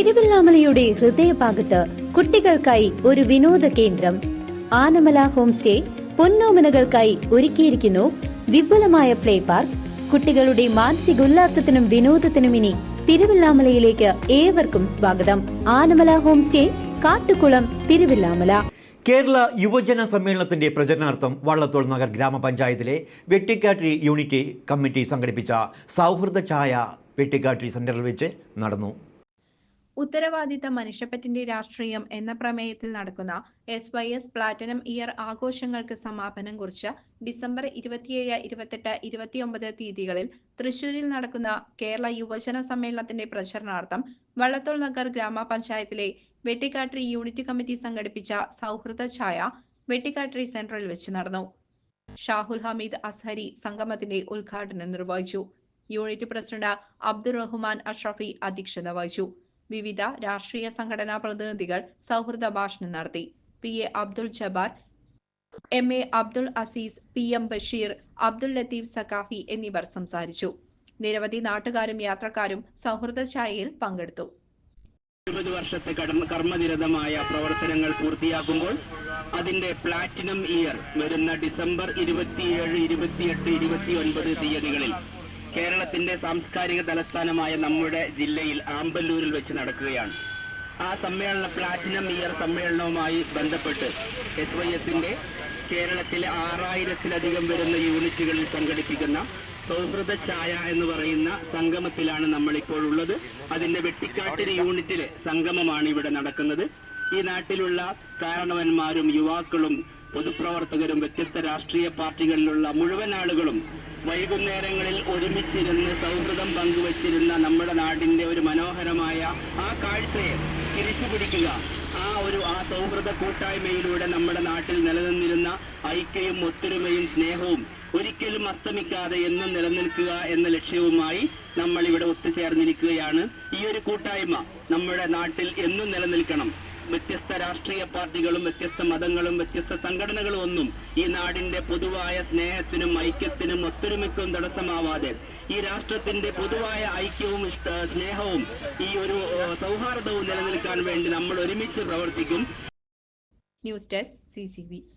തിരുവല്ലാമലയുടെ ഹൃദയഭാഗത്ത് കുട്ടികൾക്കായി ഒരു വിനോദ കേന്ദ്രം. ആനമല ഹോം സ്റ്റേ പൊന്നോമനകൾക്കായി ഒരുക്കിയിരിക്കുന്നു വിപുലമായ പ്ലേ പാർക്ക്. കുട്ടികളുടെ മാനസികോല്ലാസത്തിനും വിനോദത്തിനും ഇനി തിരുവല്ലാമലയിലേക്ക് ഏവർക്കും സ്വാഗതം. Anamala home stay Kattukulam Thiruvallamala. Kerala യുവജന സമ്മേളനത്തിന്റെ പ്രചരണാർത്ഥം വള്ളത്തോൾ നഗർ ഗ്രാമപഞ്ചായത്തിലെ വെട്ടിക്കാട്ടി യൂണിറ്റി കമ്മിറ്റി സംഘടിപ്പിച്ച സൗഹൃദ ഛായ വെട്ടിക്കാട്ടി സെന്ററിൽ വെച്ച് നടന്നു. ഉത്തരവാദിത്ത മനുഷ്യപ്പറ്റിന്റെ രാഷ്ട്രീയം എന്ന പ്രമേയത്തിൽ നടക്കുന്ന S Y S platinum year ആഘോഷങ്ങൾക്ക് സമാപനം കുറിച്ച് ഡിസംബർ ഇരുപത്തിയേഴ് ഇരുപത്തെട്ട് ഇരുപത്തിയൊമ്പത് തീയതികളിൽ തൃശൂരിൽ നടക്കുന്ന കേരള യുവജന സമ്മേളനത്തിന്റെ പ്രചരണാർത്ഥം വള്ളത്തോൾ നഗർ ഗ്രാമപഞ്ചായത്തിലെ വെട്ടിക്കാട്രി യൂണിറ്റ് കമ്മിറ്റി സംഘടിപ്പിച്ച സൗഹൃദ ഛായ വെട്ടിക്കാട്രി സെന്ററിൽ വെച്ച് നടന്നു. ഷാഹുൽ ഹമീദ് അസ്ഹരി സംഗമത്തിന്റെ ഉദ്ഘാടനം നിർവഹിച്ചു. യൂണിറ്റ് പ്രസിഡന്റ് അബ്ദുൾ റഹ്മാൻ അഷ്റഫി അധ്യക്ഷത വഹിച്ചു. വിവിധ രാഷ്ട്രീയ സംഘടനാ പ്രതിനിധികൾ സൗഹൃദ ഭാഷണം നടത്തി. P. A. Abdul Jabbar M. A. Abdul Azeez P. M. Basheer Abdul Latheef Saqafi എന്നിവർ സംസാരിച്ചു. നിരവധി നാട്ടുകാരും യാത്രക്കാരും സൗഹൃദ ഛായയിൽ പങ്കെടുത്തു. ഇരുപത് വർഷത്തെ കർമ്മനിരതമായ പ്രവർത്തനങ്ങൾ പൂർത്തിയാക്കുമ്പോൾ അതിന്റെ പ്ലാറ്റിനം ഇയർ വരുന്ന ഡിസംബർ ഇരുപത്തിയേഴ് ഇരുപത്തിയെട്ട് ഇരുപത്തിയൊൻപത് തീയതികളിൽ കേരളത്തിന്റെ സാംസ്കാരിക തലസ്ഥാനമായ നമ്മുടെ ജില്ലയിൽ ആമ്പല്ലൂരിൽ വെച്ച് നടക്കുകയാണ്. ആ സമ്മേളന പ്ലാറ്റിനം ഇയർ സമ്മേളനവുമായി ബന്ധപ്പെട്ട് എസ് വൈ എസിന്റെ കേരളത്തിലെ ആറായിരത്തിലധികം വരുന്ന യൂണിറ്റുകളിൽ സംഘടിപ്പിക്കുന്ന സൗഹൃദ ഛായ എന്ന് പറയുന്ന സംഗമത്തിലാണ് നമ്മൾ ഇപ്പോൾ ഉള്ളത്. അതിന്റെ വെട്ടിക്കാട്ടിരി യൂണിറ്റിലെ സംഗമമാണ് ഇവിടെ നടക്കുന്നത്. ഈ നാട്ടിലുള്ള കാരണവന്മാരും യുവാക്കളും പൊതുപ്രവർത്തകരും വ്യത്യസ്ത രാഷ്ട്രീയ പാർട്ടികളിലുള്ള മുഴുവൻ ആളുകളും വൈകുന്നേരങ്ങളിൽ ഒരുമിച്ചിരുന്ന് സൗഹൃദം പങ്കുവച്ചിരുന്ന നമ്മുടെ നാടിന്റെ ഒരു മനോഹരമായ ആ കാഴ്ചയെ തിരിച്ചു പിടിക്കുക ആ ഒരു ആ സൗഹൃദ കൂട്ടായ്മയിലൂടെ നമ്മുടെ നാട്ടിൽ നിലനിന്നിരുന്ന ഐക്യവും ഒത്തൊരുമയും സ്നേഹവും ഒരിക്കലും അസ്തമിക്കാതെ എന്നും നിലനിൽക്കുക എന്ന ലക്ഷ്യവുമായി നമ്മൾ ഇവിടെ ഒത്തുചേർന്നിരിക്കുകയാണ്. ഈ ഒരു കൂട്ടായ്മ നമ്മുടെ നാട്ടിൽ എന്നും നിലനിൽക്കണം. വ്യത്യസ്ത രാഷ്ട്രീയ പാർട്ടികളും വ്യത്യസ്ത മതങ്ങളും വ്യത്യസ്ത സംഘടനകളും ഒന്നും ഈ നാടിന്റെ പൊതുവായ സ്നേഹത്തിനും ഐക്യത്തിനും ഒത്തൊരുമയ്ക്കും തടസ്സമാവാതെ ഈ രാഷ്ട്രത്തിന്റെ പൊതുവായ ഐക്യവും സ്നേഹവും ഈ ഒരു സൗഹാർദ്ദവും നിലനിൽക്കാൻ വേണ്ടി നമ്മൾ ഒരുമിച്ച് പ്രവർത്തിക്കും. News desk C